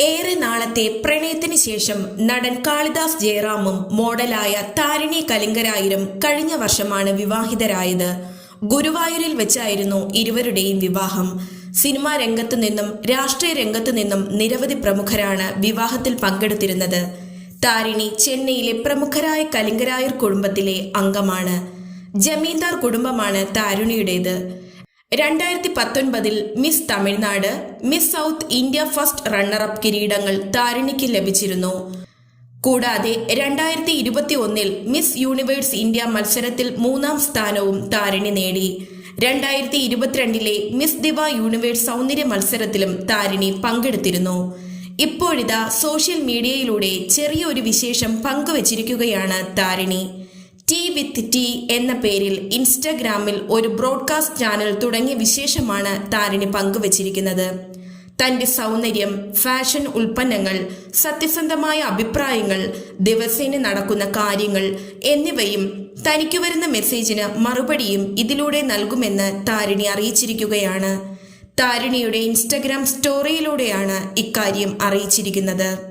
ഏറെ നാളത്തെ പ്രണയത്തിന് ശേഷം നടൻ കാളിദാസ് ജയറാമും മോഡലായ താരിണി കലിംഗരായരും കഴിഞ്ഞ വർഷമാണ് വിവാഹിതരായത്. ഗുരുവായൂരിൽ വെച്ചായിരുന്നു ഇരുവരുടെയും വിവാഹം. സിനിമാ രംഗത്തു നിന്നും രാഷ്ട്രീയ രംഗത്തു നിന്നും നിരവധി പ്രമുഖരാണ് വിവാഹത്തിൽ പങ്കെടുത്തിരുന്നത്. താരിണി ചെന്നൈയിലെ പ്രമുഖരായ കലിംഗരായർ കുടുംബത്തിലെ അംഗമാണ്. ജമീന്ദാർ കുടുംബമാണ് താരുണിയുടേത്. രണ്ടായിരത്തി പത്തൊൻപതിൽ miss Tamil Nadu miss south India first runner up കിരീടങ്ങൾ താരിണിക്ക് ലഭിച്ചിരുന്നു. കൂടാതെ രണ്ടായിരത്തി ഇരുപത്തി ഒന്നിൽ മിസ് യൂണിവേഴ്സ് ഇന്ത്യ മത്സരത്തിൽ മൂന്നാം സ്ഥാനവും താരിണി നേടി. രണ്ടായിരത്തി ഇരുപത്തിരണ്ടിലെ മിസ് ദിവ യൂണിവേഴ്സ് സൗന്ദര്യ മത്സരത്തിലും താരിണി പങ്കെടുത്തിരുന്നു. ഇപ്പോഴിതാ സോഷ്യൽ മീഡിയയിലൂടെ ചെറിയൊരു വിശേഷം പങ്കുവച്ചിരിക്കുകയാണ് താരിണി. ടി വിത്ത് ടി എന്ന പേരിൽ ഇൻസ്റ്റഗ്രാമിൽ ഒരു ബ്രോഡ്കാസ്റ്റ് ചാനൽ തുടങ്ങിയ വിശേഷമാണ് താരിണി പങ്കുവച്ചിരിക്കുന്നത്. തന്റെ സൗന്ദര്യം ഫാഷൻ ഉൽപ്പന്നങ്ങൾ സത്യസന്ധമായ അഭിപ്രായങ്ങൾ ദിവസേന നടക്കുന്ന കാര്യങ്ങൾ എന്നിവയും തനിക്ക് വരുന്ന മെസ്സേജിന് മറുപടിയും ഇതിലൂടെ നൽകുമെന്ന് താരിണി അറിയിച്ചിരിക്കുകയാണ്. താരിണിയുടെ ഇൻസ്റ്റഗ്രാം സ്റ്റോറിയിലൂടെയാണ് ഇക്കാര്യം അറിയിച്ചിരിക്കുന്നത്.